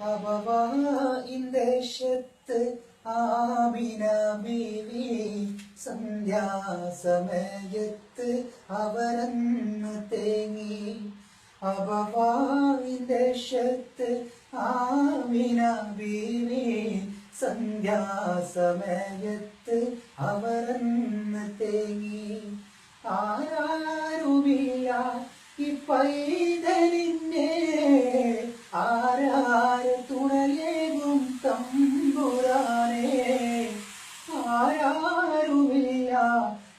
അവവായിന്ദേശത്ത് ആമിന ബീവി സന്ധ്യാസമയത്ത് അവരന്ന് തേങ്ങി. അവവായിന്ദേശത്ത് ആമിന ബീവി സന്ധ്യാസമയത്ത് അവരന്ന് തേങ്ങി. ആരാരുമില്ല ഈ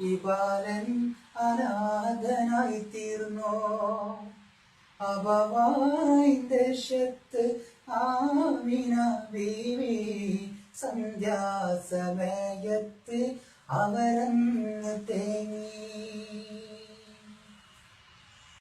ഈ ബാലൻ അനാഥനായി തീർന്നോ അവവായി ദേശത്ത് ആമിന ബീവി സന്ധ്യാസമയത്ത് അവരന്ന് തേങ്ങി.